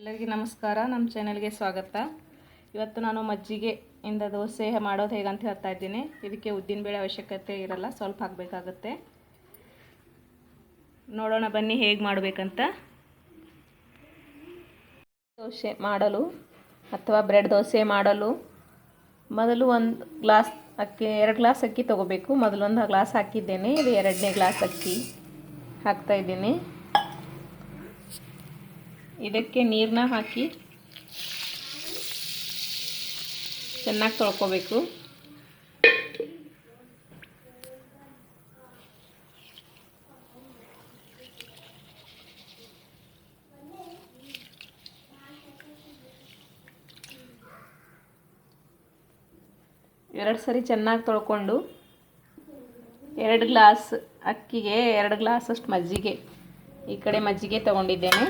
ಎಲ್ಲರಿಗೂ ನಮಸ್ಕಾರ. ನಮ್ಮ ಚಾನೆಲ್ಗೆ ಸ್ವಾಗತ. ಇವತ್ತು ನಾನು ಮಜ್ಜಿಗೆ ಇಂದ ದೋಸೆ ಮಾಡೋದು ಹೇಗಂತ ಹೇಳ್ತಾ ಇದ್ದೀನಿ. ಇದಕ್ಕೆ ಉದ್ದಿನಬೇಳೆ ಅವಶ್ಯಕತೆ ಇರಲ್ಲ, ಸ್ವಲ್ಪ ಹಾಕಬೇಕಾಗತ್ತೆ. ನೋಡೋಣ ಬನ್ನಿ ಹೇಗೆ ಮಾಡಬೇಕಂತ. ದೋಸೆ ಮಾಡಲು ಅಥವಾ ಬ್ರೆಡ್ ದೋಸೆ ಮಾಡಲು ಮೊದಲು ಒಂದು ಗ್ಲಾಸ್ ಅಕ್ಕಿ, ಎರಡು ಗ್ಲಾಸ್ ಅಕ್ಕಿ ತೊಗೋಬೇಕು. ಮೊದಲೊಂದು ಗ್ಲಾಸ್ ಹಾಕಿದ್ದೇನೆ. ಇದು ಎರಡನೇ ಗ್ಲಾಸ್ ಅಕ್ಕಿ ಹಾಕ್ತಾ ಇದ್ದೀನಿ. ಇದಕ್ಕೆ ನೀರನ್ನ ಹಾಕಿ ಚೆನ್ನಾಗಿ ತೊಳ್ಕೊಬೇಕು. ಎರಡು ಸರಿ ಚೆನ್ನಾಗಿ ತೊಳ್ಕೊಂಡು ಎರಡು ಗ್ಲಾಸ್ ಅಕ್ಕಿಗೆ ಎರಡು ಗ್ಲಾಸಷ್ಟು ಮಜ್ಜಿಗೆ. ಈ ಕಡೆ ಮಜ್ಜಿಗೆ ತಗೊಂಡಿದ್ದೇನೆ.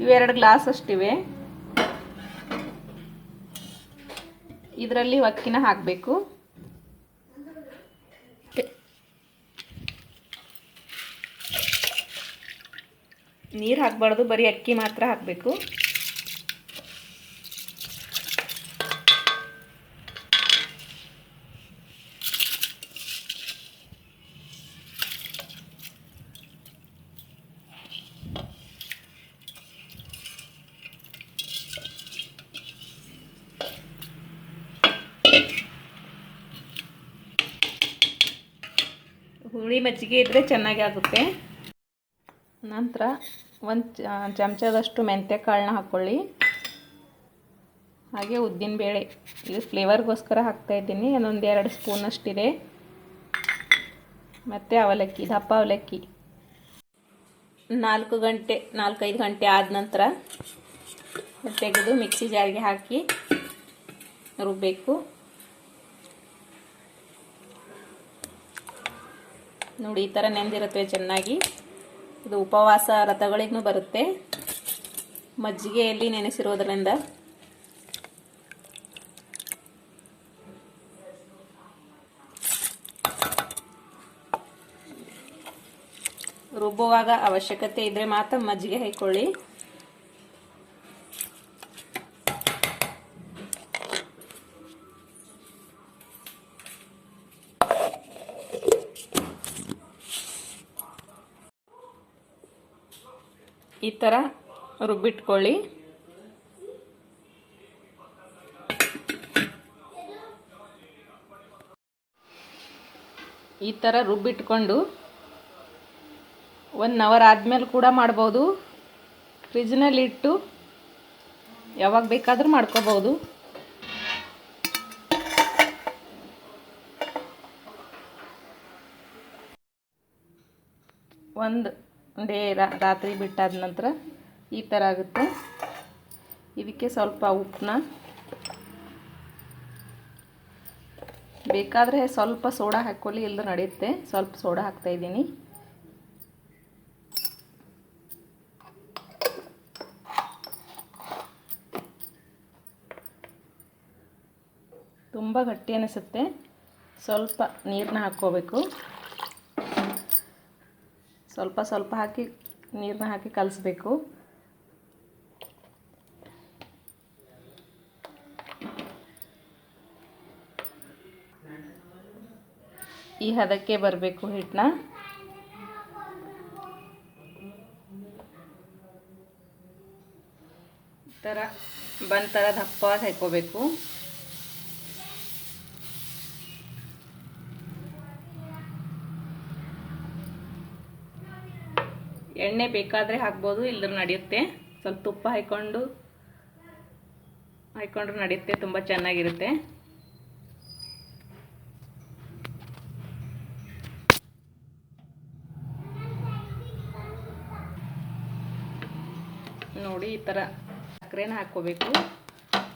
ಇವೆರಡು ಗ್ಲಾಸ್ ಅಷ್ಟಿವೆ. ಇದರಲ್ಲಿ ಅಕ್ಕಿನ ಹಾಕಬೇಕು. ನೀರು ಹಾಕಬಾರ್ದು ಬರೀ ಅಕ್ಕಿ ಮಾತ್ರ ಹಾಕಬೇಕು. ಹುಳಿ ಮಜ್ಜಿಗೆ ಇದ್ದರೆ ಚೆನ್ನಾಗಿ ಆಗುತ್ತೆ. ನಂತರ ಒಂದು ಚಮಚದಷ್ಟು ಮೆಂತ್ಯ ಕಾಳನ್ನ ಹಾಕ್ಕೊಳ್ಳಿ ಹಾಗೆ ಉದ್ದಿನಬೇಳೆ ಇದು ಫ್ಲೇವರ್ಗೋಸ್ಕರ ಹಾಕ್ತಾಯಿದ್ದೀನಿ ಅದೊಂದು ಎರಡು ಸ್ಪೂನಷ್ಟಿದೆ ಮತ್ತು ಅವಲಕ್ಕಿ, ದಪ್ಪ ಅವಲಕ್ಕಿ. ನಾಲ್ಕು ಗಂಟೆ, ನಾಲ್ಕೈದು ಗಂಟೆ ಆದ ನಂತರ ತೆಗೆದು ಮಿಕ್ಸಿ ಜಾರಿಗೆ ಹಾಕಿ ರುಬ್ಬಬೇಕು ನೋಡಿ, ಈ ಥರ ನೆಂದಿರುತ್ತೆ ಚೆನ್ನಾಗಿ. ಇದು ಉಪವಾಸ ರಥಗಳಿಗೂ ಬರುತ್ತೆ. ಮಜ್ಜಿಗೆಯಲ್ಲಿ ನೆನೆಸಿರೋದ್ರಿಂದ. ರುಬ್ಬುವಾಗ ಅವಶ್ಯಕತೆ ಇದ್ದರೆ ಮಾತ್ರ ಮಜ್ಜಿಗೆ ಹಾಕೊಳ್ಳಿ. ಈ ಥರ ರುಬ್ಬಿಟ್ಕೊಳ್ಳಿ. ಈ ಥರ ರುಬ್ಬಿಟ್ಕೊಂಡು ಒನ್ ಅವರ್ ಆದಮೇಲೆ ಕೂಡ ಮಾಡ್ಬೋದು. ಫ್ರಿಜ್ನಲ್ಲಿ ಇಟ್ಟು ಯಾವಾಗ ಬೇಕಾದರೂ ಮಾಡ್ಕೋಬೋದು. ಒಂದು ಡೇ ರಾತ್ರಿ ಬಿಟ್ಟಾದ ನಂತರ ಈ ಥರ ಆಗುತ್ತೆ. ಇದಕ್ಕೆ ಸ್ವಲ್ಪ ಉಪ್ಪನ್ನ ಬೇಕಾದರೆ ಸ್ವಲ್ಪ ಸೋಡಾ ಹಾಕ್ಕೊಳ್ಳಿ ಇಲ್ಲ ನಡೆಯುತ್ತೆ. ಸ್ವಲ್ಪ ಸೋಡಾ ಹಾಕ್ತಾಯಿದ್ದೀನಿ ತುಂಬ ಗಟ್ಟಿ ಅನಿಸುತ್ತೆ. ಸ್ವಲ್ಪ ನೀರನ್ನ ಹಾಕ್ಕೋಬೇಕು. ಸ್ವಲ್ಪ ಸ್ವಲ್ಪ ಹಾಕಿ ನೀರನ್ನ ಹಾಕಿ ಕಲಿಸ್ಬೇಕು. ಈ ಹದಕ್ಕೆ ಬರಬೇಕು ಹಿಟ್ಟನ್ನ. ಈ ಥರ ಬಂದ ಥರ ದಪ್ಪವಾಗಿ ಹಾಕೋಬೇಕು ಎಣ್ಣೆ ಬೇಕಾದರೆ ಹಾಕ್ಬೋದು ಇಲ್ಲದ್ರೆ ನಡೆಯುತ್ತೆ. ಸ್ವಲ್ಪ ತುಪ್ಪ ಹಾಕ್ಕೊಂಡು ಹಾಕ್ಕೊಂಡ್ರೆ ನಡೆಯುತ್ತೆ, ತುಂಬ ಚೆನ್ನಾಗಿರುತ್ತೆ. ನೋಡಿ, ಈ ಥರ ಸಕ್ಕರೆನ ಹಾಕ್ಕೋಬೇಕು.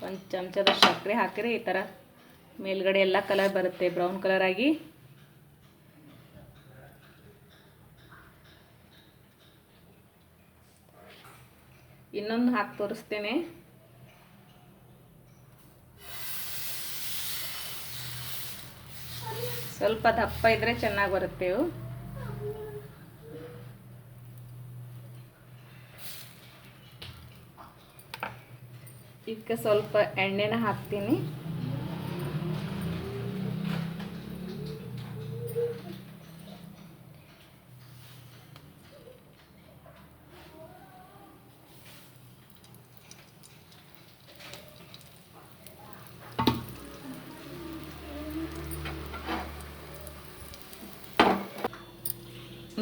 ಒಂದು ಚಮಚದ ಸಕ್ಕರೆ ಹಾಕಿದ್ರೆ ಈ ಥರ ಮೇಲ್ಗಡೆ ಎಲ್ಲ ಕಲರ್ ಬರುತ್ತೆ ಬ್ರೌನ್ ಕಲರ್ ಆಗಿ. ಇನ್ನೊಂದು ಹಾಕಿ ತೋರಿಸ್ತೇನೆ. ಸ್ವಲ್ಪ ದಪ್ಪ ಇದ್ರೆ ಚೆನ್ನಾಗಿ ಬರುತ್ತೆ ಇದಕ್ಕೆ ಸ್ವಲ್ಪ ಎಣ್ಣೆನ ಹಾಕ್ತೀನಿ.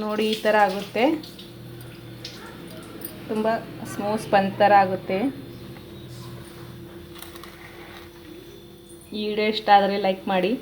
ನೋಡಿ ಈ ಥರ ಆಗುತ್ತೆ. ತುಂಬ ಸ್ಮೂತ್ ಸ್ಪಂಜ್ ಥರ ಆಗುತ್ತೆ. ಈ ವಿಡಿಯೋ ಇಷ್ಟ ಆದರೆ ಲೈಕ್ ಮಾಡಿ.